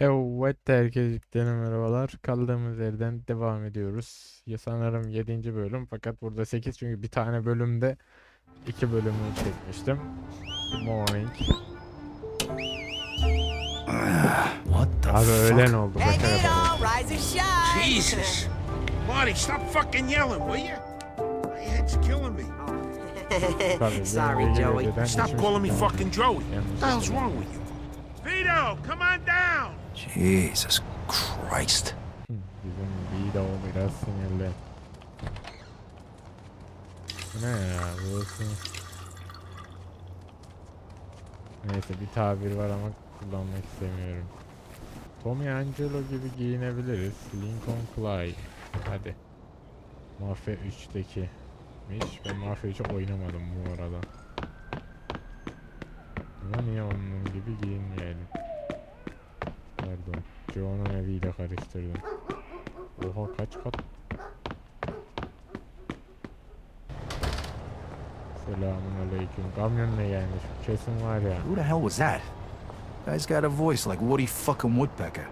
Evet herkese merhabalar. Kaldığımız yerden devam ediyoruz. Ya sanırım 7. bölüm fakat burada 8 çünkü bir tane bölümde 2 bölümü çekmiştim. Good morning. What the Abi öğlen oldu. Shine. Jesus. Marty, stop fucking yelling, will you? My head's killing me. Tabii, Sorry, Joey. Stop calling me fucking Joey. What the hell's wrong with you? Vito, come on down. Jesus Christ. Bizim video biraz sinirli. Ne ya burası? Neyse bir tabir var ama kullanmak istemiyorum. Tommy Angelo gibi giyinebiliriz. Lincoln Clay. Hadi. Mafya 3'teki. Miş. Ben Mafya 3'ü oynamadım bu arada. Ama niye onun gibi giyinmeyelim? Pardon. Joe'nun eviyle karıştırdım. Oha kaç kat? Selamun aleyküm. Kamyonla gelmiş. Kesin var ya. Who the hell was that? Guy's got a voice like Woody fucking Woodpecker.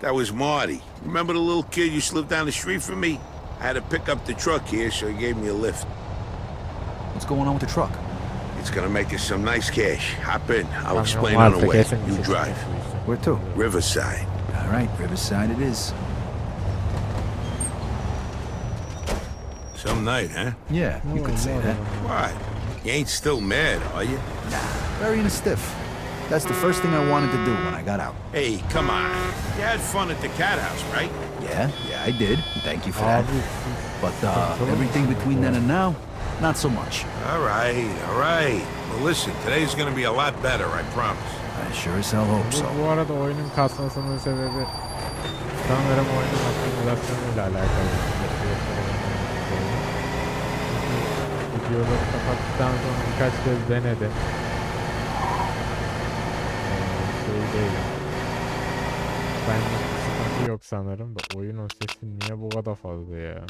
That was Marty. Remember the little kid used to live down the street from me? I had to pick up the truck here, so he gave me a lift. What's going on with the truck? It's gonna make us some nice cash. Hop in. I'll explain on the way. You drive. Çıkmış bu işin. Where to? Riverside. All right, Riverside it is. Some night, huh? Yeah, you could say that. Why? You ain't still mad, are you? Nah, Very in a stiff. That's the first thing I wanted to do when I got out. Hey, come on. You had fun at the cat house, right? Yeah, yeah, I did. Thank you for that. Abi But uh, everything between then and now, not so much. All right, all right. Well, listen, today's gonna be a lot better, I promise. I sure as hell hope so. bu, bu arada oyunun kasmasının sebebi sanırım oyunun optimizasyonuyla alakalı. Videoları kapattıktan sonra birkaç kez denedim. Ee, şey değil. Ben sıkıntı yok sanırım da oyunun sesi niye bu kadar fazla ya?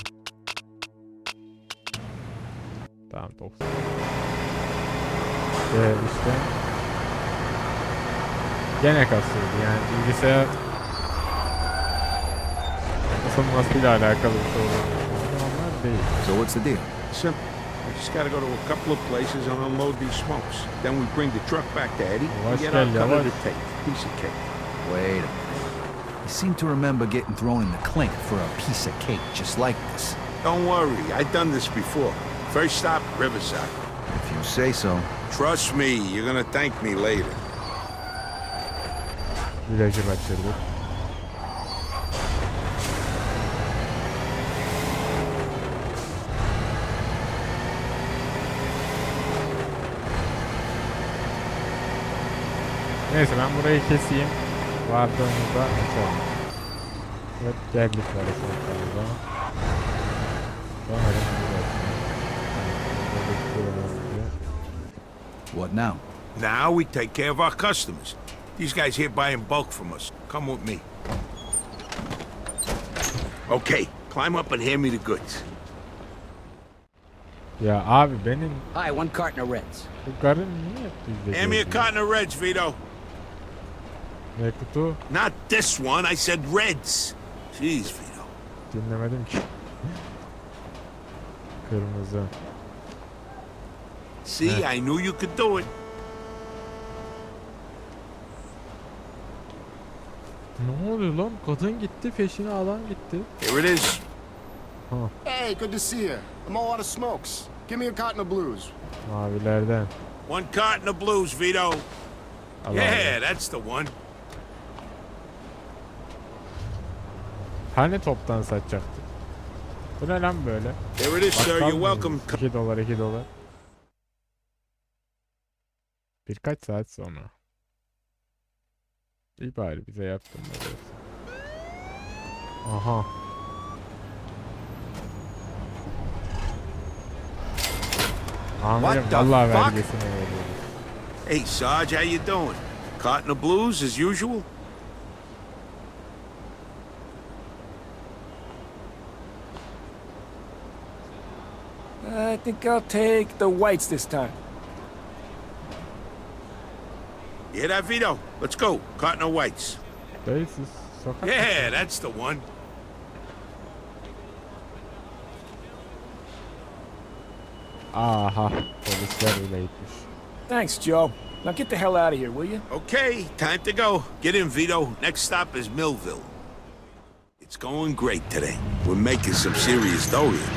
Tamam 90. Ve işte Gene kasıyordu yani bilgisayar ısınmasıyla alakalı bir sorun. Onlar değil. So what's the deal? Simple. We just gotta go to a couple of places and unload these smokes. Then we bring the truck back to Eddie and get gel, our cut of yavaş. the tape. Piece of cake. Wait a minute. I seem to remember getting thrown in the clink for a piece of cake just like this. Don't worry, I've done this before. First stop, Riverside. If you say so. Trust me, you're gonna thank me later. Virajı kaçırdık. Neyse ben burayı keseyim. Vardığımızda açalım. Evet geldik. Evet, burası. What now? Now we take care of our customers. These guys here buy in bulk from us. Come with me. Okay, climb up and hand me the goods. Ya abi benim Hi, one carton of Reds. bu karın niye hep bizde Hand me a geziyor? carton of Reds, Vito. Ne kutu? Not this one, I said Reds. Jeez, Vito. Dinlemedim ki. Kırmızı. See, I knew you could do it. Ne oluyor lan? Kadın gitti, peşine alan gitti. Here it is. Hey, good to see you. I'm all out of smokes. Give me a carton of blues. Mavilerden. One carton of blues, Vito. Al abi. Yeah, that's the one. Hani toptan satacaktık? Bu ne lan böyle? Here it is, sir. You're welcome. 2 dolar 2 dolar. Birkaç saat sonra. İyi bari bize yaptın böyle. Aha. Amirim the vallahi fuck? vergisini veriyoruz. Hey, Sarge, how you doing? Caught in the blues as usual? I think I'll take the whites this time. You hear that, Vito? Let's go. Carton of whites. Dayı siz sokak Yeah, that's the one. Aha polisler bile gitmiş. Thanks, Joe. Now get the hell out of here, will you? Okay, time to go. Get in, Vito. Next stop is Millville. It's going great today. We're making some serious dough here.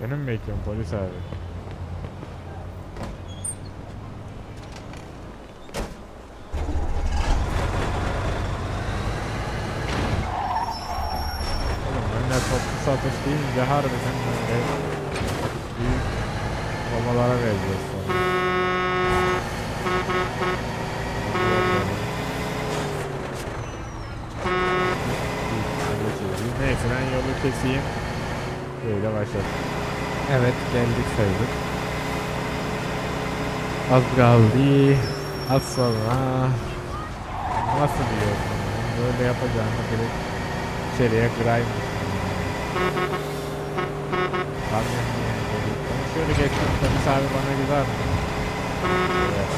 Beni mi bekliyorsun polis abi? Satış deyince harbiden böyle büyük babalara vereceğiz sonra. Neyse ben yolu keseyim. Böyle başladım. Evet geldik sayılır. Az kaldı. Az sonra nasıl biliyorsun? Böyle yapacağını direkt içeriye kırayım. Ben şöyle geçtim polis abi bana güzel? Evet.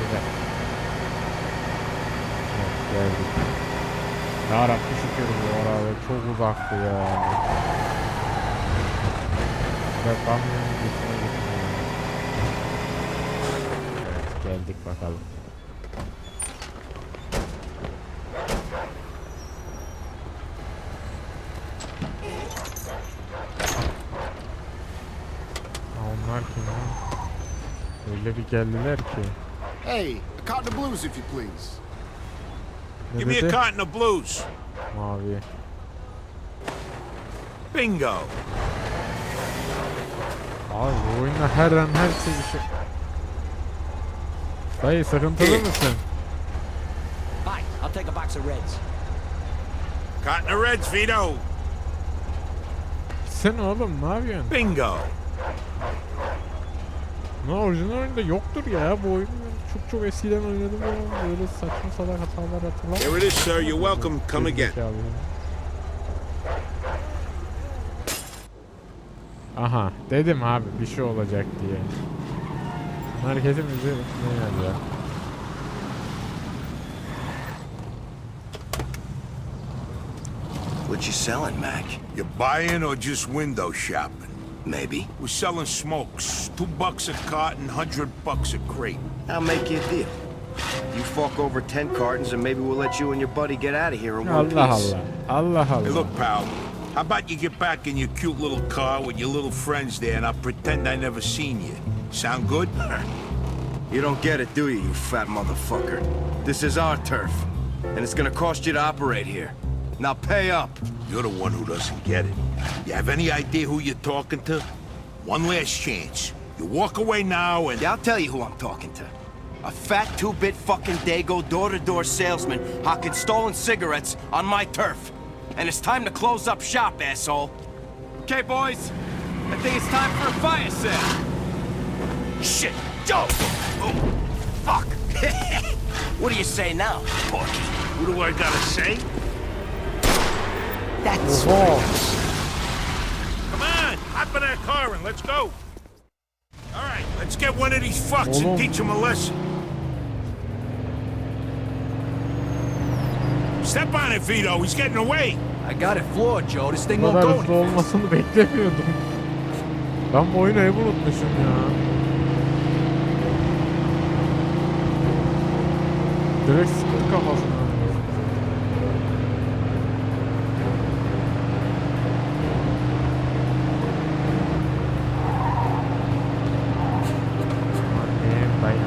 Güzel. Evet geldik. Ya Rabbi şükür bu arada çok uzaktı ya. Ve kamyonun gitmeye gitmeye. Evet geldik bakalım. Ha, onlar kim lan? Öyle bir geldiler ki. Hey, a carton of blues if you please. Ne Give me a dedi? carton of blues. Mavi. Bingo. Abi bu oyunda her an her şey bir şey. Dayı sıkıntılı mısın? Hi, I'll take a box of Reds. Carton of Reds, Vito. Sen oğlum ne yapıyorsun? Bingo. Ne orijinal oyunda yoktur ya bu oyun çok çok eskiden oynadım ya böyle saçma salak hatalar hatırlamıyorum. Here it is, sir. You're welcome. Come again. Ya. Aha dedim abi bir şey olacak diye. Merkezimizi ne yazıyor? What you selling, Mac? You buying or just window shopping? Maybe. We're selling smokes. Two bucks a carton, hundred bucks a crate. I'll make you a deal. You fuck over ten cartons and maybe we'll let you and your buddy get out of here in one Allah piece. Allah. Allah Allah. Hey, look, pal. How about you get back in your cute little car with your little friends there, and I'll pretend I never seen you. Sound good? You don't get it, do you, you fat motherfucker? This is our turf, and it's gonna cost you to operate here. Now pay up. You're the one who doesn't get it. You have any idea who you're talking to? One last chance. You walk away now and... Yeah, I'll tell you who I'm talking to. A fat two-bit fucking Dago door-to-door salesman hawking stolen cigarettes on my turf. And it's time to close up shop, asshole. Okay, boys. I think it's time for a fire sale. Shit, Joe! Oh, fuck! what do you say now, Porky? What do I gotta say? That's Oha. Come on, hop in that car and let's go. All right, let's get one of these fucks Oğlum. and teach him a lesson. Step on it, Vito. He's getting away. I got it floored, Joe. This thing Bu won't kadar go hızlı any olmasını beklemiyordum. Ben bu oyunu hep unutmuşum ya. Direkt sıkıntı kafasına.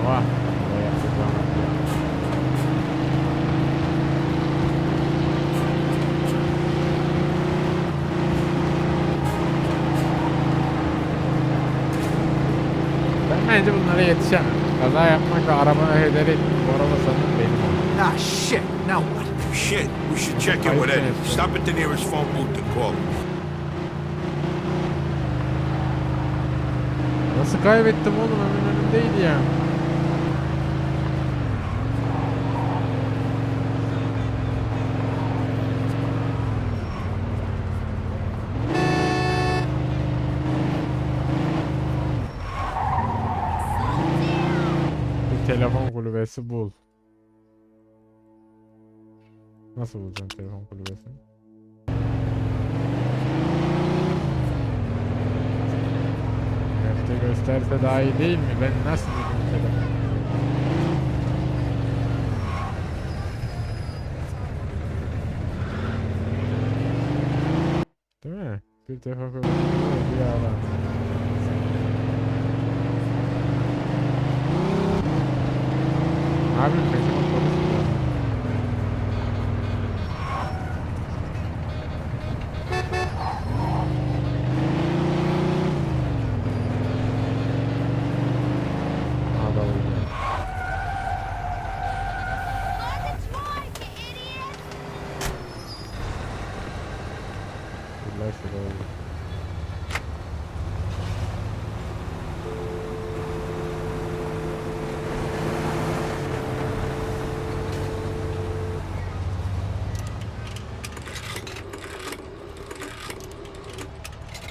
Yapacağım? Ben bence bunlara yetişemem. Kaza yapmak ve araba hederi bu araba sanırım benim. Ah, shit. Now what? Shit, we should check in with Eddie. Stop at the nearest phone booth and call him. Nasıl kaybettim oğlum hemen önümdeydi ya. telefon kulübesi bul. Nasıl bulacağım telefon kulübesini? Map'te gösterse daha iyi değil mi? Ben nasıl buldum telefon? Değil mi? Bir telefon kulübesi bir adam. Abi telefon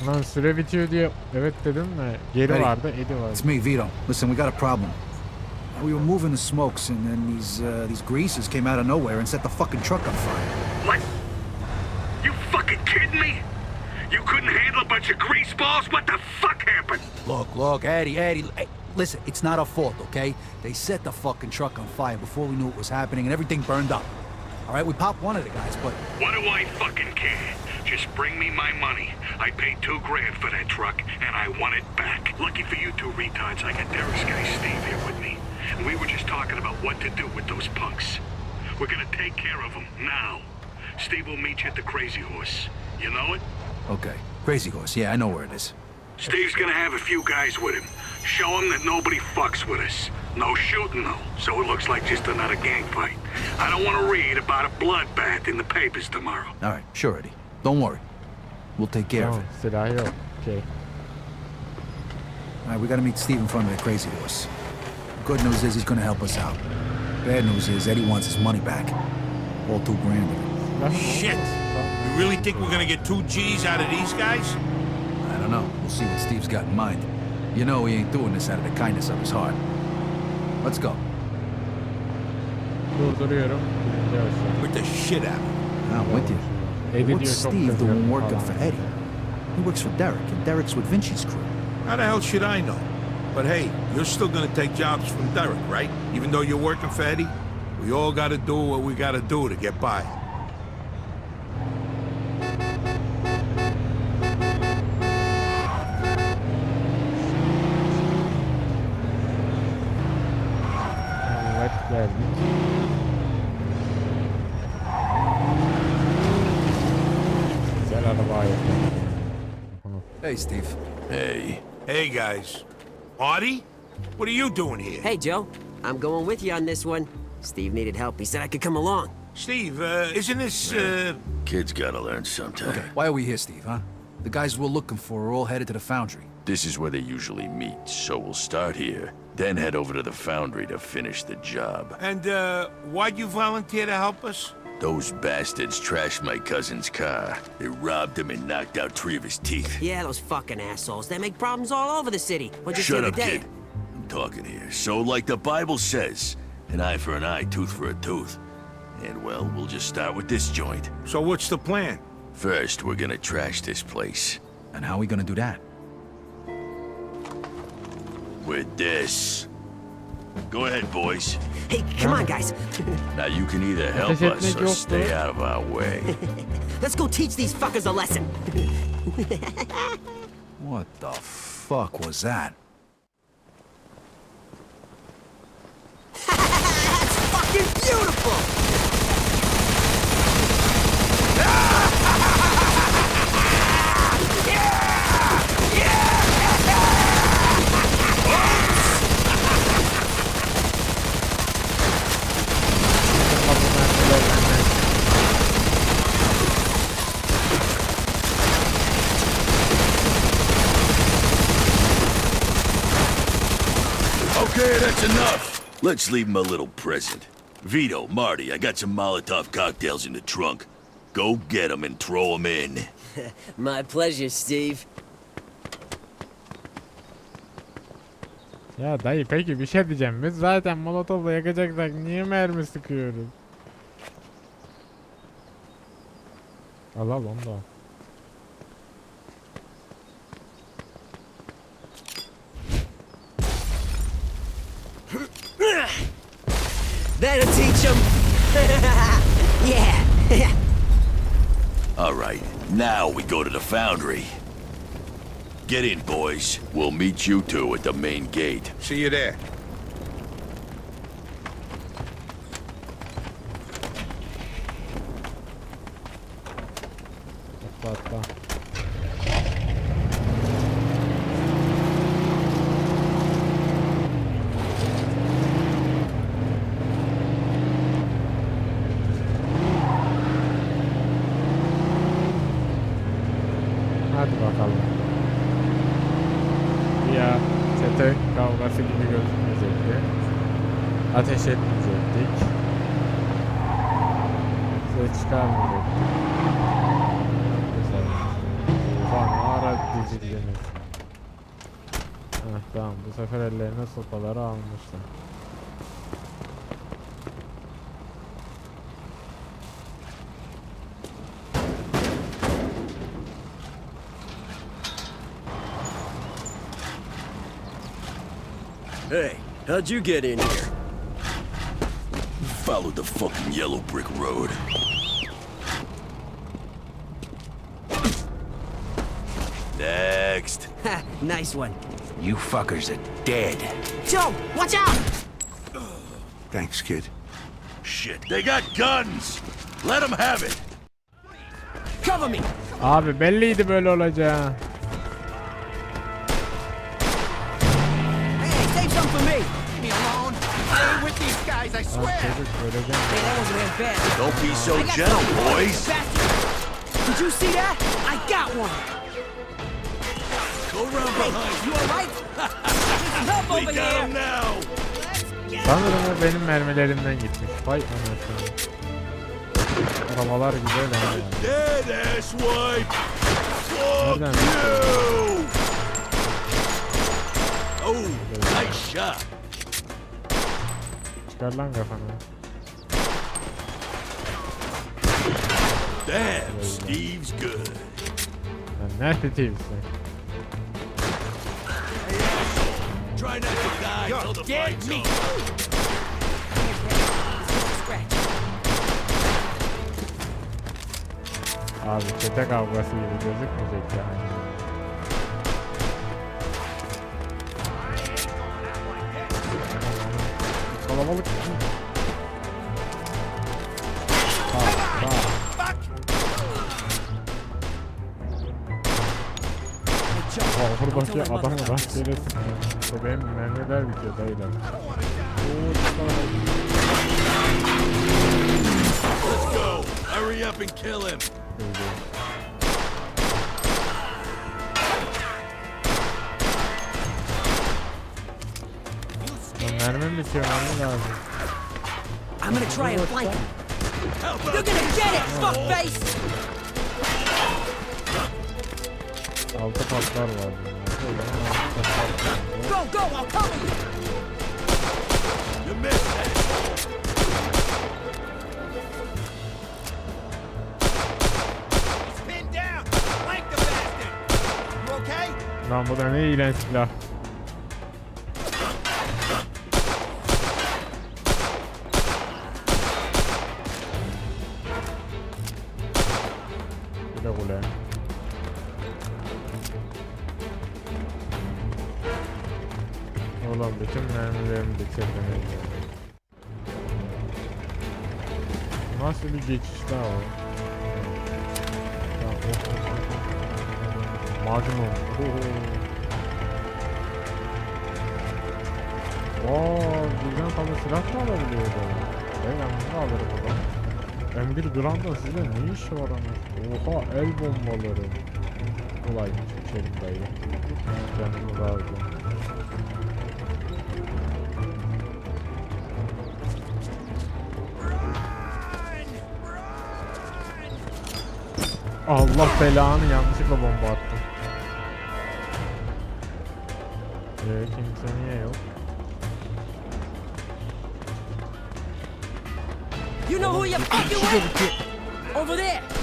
Lan süre bitiyor diye evet dedim de geri Hey. vardı Edi vardı. It's me, Vito. Listen, we got a problem. We were moving the smokes, and then these uh, these greasers came out of nowhere and set the fucking truck on fire. What? You fucking kidding me? You couldn't handle a bunch of grease balls? What the fuck happened? Look, look, Eddie, Eddie. Hey, listen, it's not our fault, okay? They set the fucking truck on fire before we knew it was happening, and everything burned up. All right, we popped one of the guys, but What do I fucking care? Just bring me my money. I paid two grand for that truck, and I want it back. Lucky for you two retards, I got Derek's guy Steve here with me. And we were just talking about what to do with those punks. We're gonna take care of them now. Steve will meet you at the Crazy Horse. You know it? okay. Crazy Horse, yeah, I know where it is. Steve's gonna have a few guys with him. Show him that nobody fucks with us. No shooting, though, so it looks like just another gang fight. I don't want to read about a bloodbath in the papers tomorrow. All right, sure, Eddie. Don't worry. We'll take care of Tamam it. silah yok. Okey. All right, we gotta meet Steve in front of the Crazy Horse. Good news is he's gonna help us out. Bad news is Eddie wants his money back. All two grand of it. Silah mı? Shit! You really think we're gonna get two G's out of these guys? I don't know. We'll see what Steve's got in mind. You know he ain't doing this out of the kindness of his heart. Let's go. Durduruyorum. Birinci aşağı. With the shit out of them. I'm with you. Eddie What's Steve doing working for Eddie? He works for Derek, and Derek's with Vinci's crew. How the hell should I know? But hey, you're still gonna take jobs from Derek, right? Even though you're working for Eddie? We all gotta do what we gotta do to get by. Evet geldik. Hey, Steve. Hey. Hey, guys. Artie? What are you doing here? Hey, Joe. I'm going with you on this one. Steve needed help. He said I could come along. Steve, uh, isn't this, uh... Kids gotta learn sometime. Okay, why are we here, Steve, huh? The guys we're looking for are all headed to the foundry. This is where they usually meet, so we'll start here, then head over to the foundry to finish the job. And, uh, why'd you volunteer to help us? Those bastards trashed my cousin's car. They robbed him and knocked out three of his teeth. Yeah, those fucking assholes. They make problems all over the city. What'd you Shut up, kid. I'm talking here. So, like the Bible says, an eye for an eye, tooth for a tooth. And, well, we'll just start with this joint. So what's the plan? First, we're gonna trash this place. And how are we gonna do that? With this. Go ahead, boys. Hey, come on, guys. Now you can either help us or stay out of our way. Let's go teach these fuckers a lesson. What the fuck was that? That's fucking beautiful! Let's leave him a little present. Vito, Marty, I got some Molotov cocktails in the trunk. Go get them and throw them in. My pleasure, Steve. Ya dayı peki bir şey diyeceğim. Biz zaten molotofla yakacaksak niye mermi sıkıyoruz? Al al onu da al. All right, now we go to the foundry. Get in, boys. We'll meet you two at the main gate. See you there. Ateş etmeyecektik. Ses çıkarmayacaktık. Güzel. Oha ne ara dizildiniz. Heh tamam bu sefer ellerine sopaları almışlar. Hey, how'd you get in here? Follow the fucking yellow brick road. Next. Ha, nice one. You fuckers are dead. Joe, watch out! Thanks, kid. Shit, they got guns! Let them have it! Cover me! Abi belliydi böyle olacağı. Guys, I swear. Hey, that wasn't half bad. Don't be so gentle, boys! Did you see that? I got one! Go round Hey, behind you alright? Help We over got here! him now! Sanırım o benim mermilerimden gitmiş. Vay anasını. Arabalar güzel ha yani. Dead, asswipe! Fuck Nereden? you! Oh, nice shot! Çıkar lan kafanı. Damn, Steve's good. Lan nerede TV'si? Try not to die till the fight's over. Abi çete kavgası gibi gözükmeyecek yani. Kalabalık. Bak. Aa, buradaki adamı rastgele sıkıyor. İşte benim mermiler bitiyor dayılar. Let's go! Hurry up and kill him! Mermi lazım. I'm gonna try and flank him. You're gonna get it, fuckface! Altı patlar var. Go, go, I'll cover you! You missed that! Pinned down. Flank the bastard. You okay? Lan bu da ne iğrenç silah. Bir geçiş daha o? Ya, oh, oh, oh. Magnum. Oo, birden fazla silah mı alabiliyor bu? Ben bunu alırım o zaman. M1 Grand'da sizde ne işi var ama? Oha el bombaları. Kolay içerim dayı. Canımı razı. Allah belanı yanlışlıkla bomba attım. Ee, kimse niye yok? You know who you fucking with? Over there.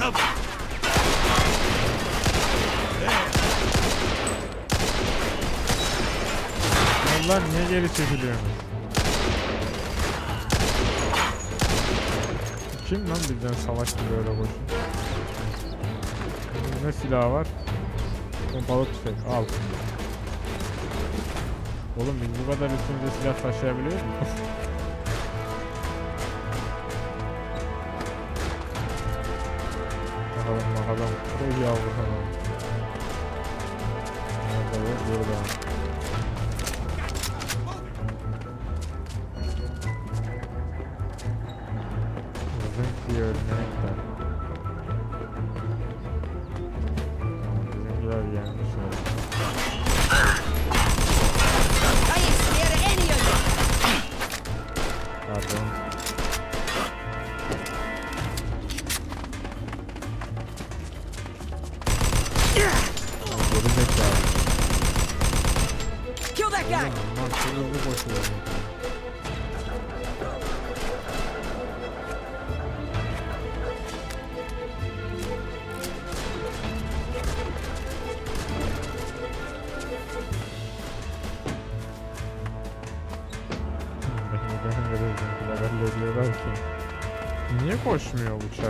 Covered. Allah niye geri çekiliyorsunuz? Kim lan bizden savaş gibi öyle koşuyor? Ne silahı var? Pompalı tüfek al. Oğlum biz bu kadar üstümüzde silah taşıyabiliyor muyuz? Ej.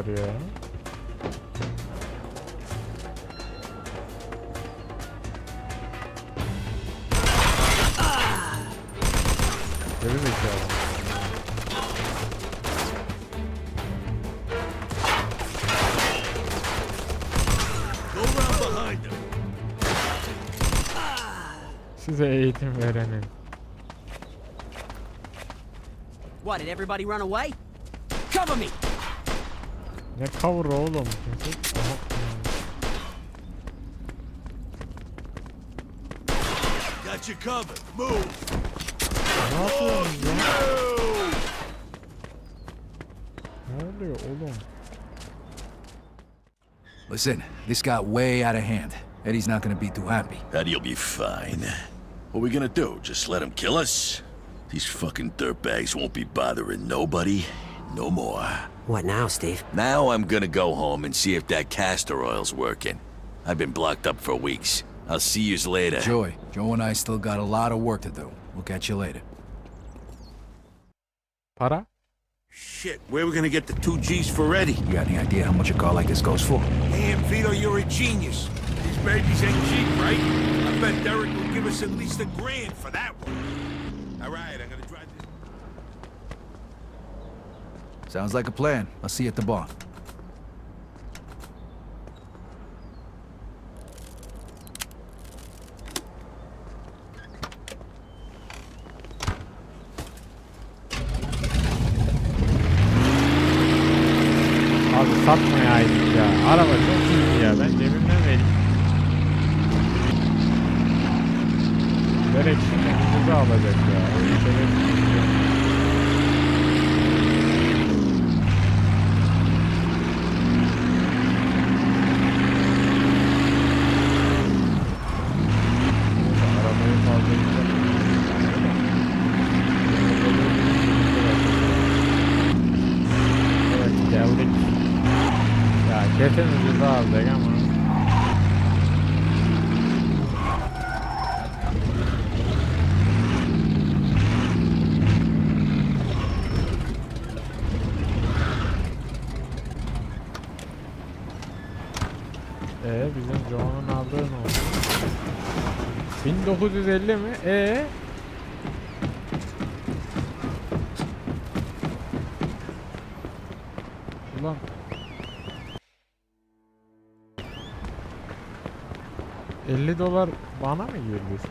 Koşmuyor bu çar ya? Geri zekalı. Go round behind him. Size eğitim verenin. What, did everybody run away? Cover me. Ne cover oğlum? Kimse... Aha, Got you covered. Move. Ne yapıyorsunuz ya? Ne oluyor oğlum? Listen, this got way out of hand. Eddie's not gonna be too happy. Eddie'll be fine. What we gonna do? Just let him kill us? These fucking dirtbags won't be bothering nobody no more. What now, Steve? Now I'm gonna go home and see if that castor oil's working. I've been blocked up for weeks. I'll see yous later. Joy, Joe and I still got a lot of work to do. We'll catch you later. Para? Shit, where we gonna get the two G's for Eddie? You got any idea how much a car like this goes for? Damn, Vito, you're a genius. These babies ain't cheap, right? I bet Derek will give us at least a grand for that one. All right, I'm gonna Sounds like a plan. I'll see you at the bar. Abi satmayaydık ya. Araba çok iyi ya. Ben cebimden vereyim. Direkt şimdi ucuza alacak ya. Öyle şerefsiz ya. Neyse, Arabayı fazla yükseltmeyelim. Evet geldik. Kesin ucuza aldık ama. Ee bizim Joe'nun aldığı ne oldu? 1950 mi? Ee? ...50 dolar bana mı girdi?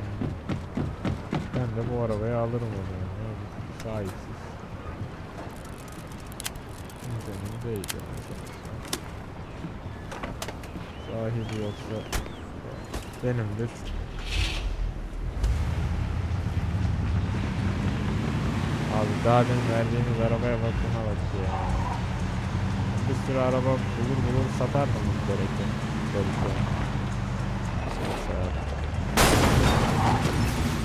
Ben de bu arabayı alırım o zaman. Oldu? Sahipsiz. Kimsenin değil yani. Sahibi yoksa benimdir. Abi daha demin verdiğiniz arabaya bakına bak ya. Bir sürü araba bulur bulur satar mı bu gerekli? Gerekli.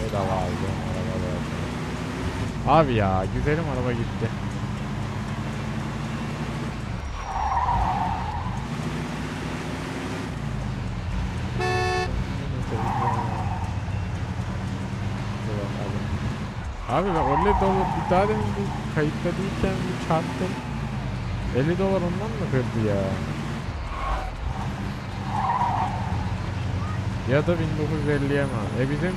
Bedava aldım araba. Abi ya güzelim araba gitti. Abi ben 50 dolar bir daha demin bu kayıtta değilken bir çarptım. 50 dolar ondan mı kırdı ya? Ya da 1950'ye mi? E bizim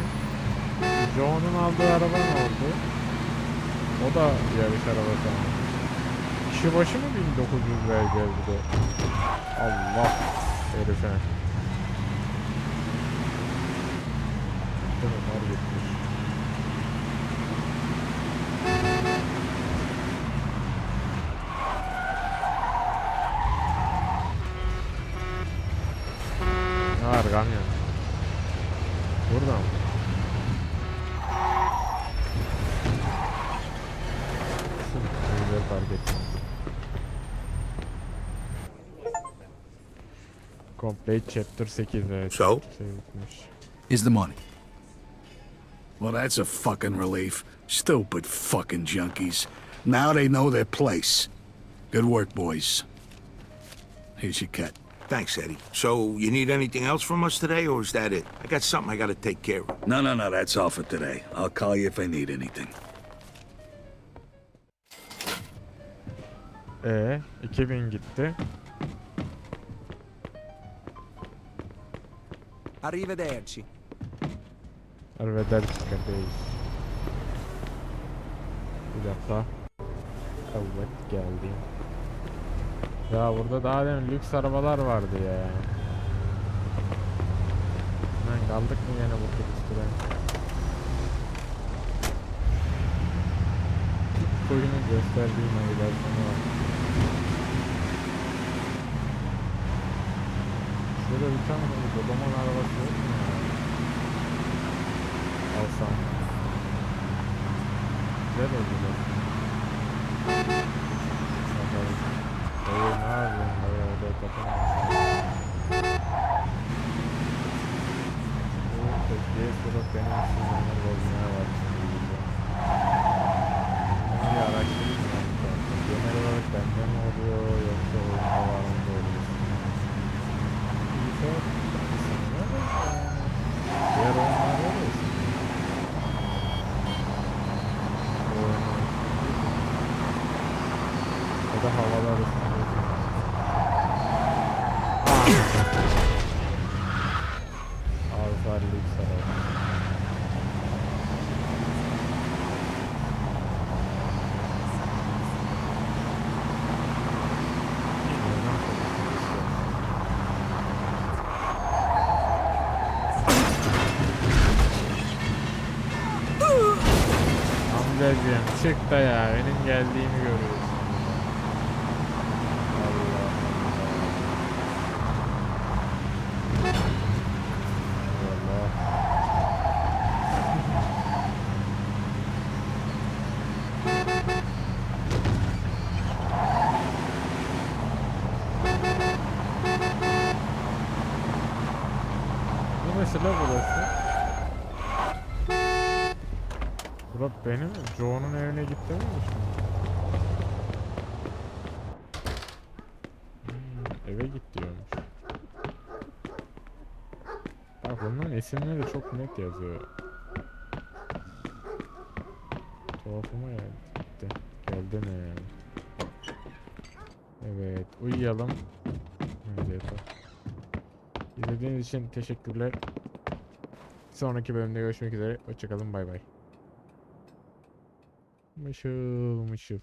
Joe'nun aldığı araba ne oldu? O da yarış arabası ama. Kişi başı mı 1900 vereceğiz bir de? Allah herife. Değil mi? Var. Complete Chapter 8 evet. So? Şey bitmiş. Here's the money. Well, that's a fucking relief. Stupid fucking junkies. Now they know their place. Good work, boys. Here's your cut. Thanks, Eddie. So, you need anything else from us today, or is that it? I got something I gotta take care of. No, no, no, that's all for today. I'll call you if I need anything. E 2000 gitti. Arrivederci. Arrivederci kardeş. Bir dakika. Evet geldi. Ya burada daha demin lüks arabalar vardı ya. Lan kaldık mı yine bu turistire? Koyunu gösterdiğim navigasyonu var. Şöyle bir tane böyle kocaman arabası yok mu ya? Alsam. Güzel oldu da. Bakalım. Dayı ne yapıyorsun? Dayı orada kapanmış. Bu tepkiye sorup benim sinirler bozmaya başladı. Bunu bir araştırayım ya. bu tarafta. Genel olarak bende mi oluyor yoksa oyunda var mı böyle bir Bilgisayar sanırım ama yani diğer oyunlarda da ya da havalar ısınıyor. Alfa Lux araba. Amcacığım çık da ya benim geldiğimi görüyorsun. Allah Allah. Allah. Bu nasıl la burası? Bura benim Joe'nun evine gitti mi? Hmm, eve git diyormuş. Bak bunların isimleri de çok net yazıyor. Tuhafıma geldi. Geldi ne yani? Evet uyuyalım. İzlediğiniz için teşekkürler. Sonraki bölümde görüşmek üzere. Hoşçakalın bay bay. Muito, muito.